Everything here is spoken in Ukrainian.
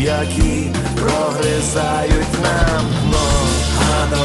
Які прогризають нам дно, а до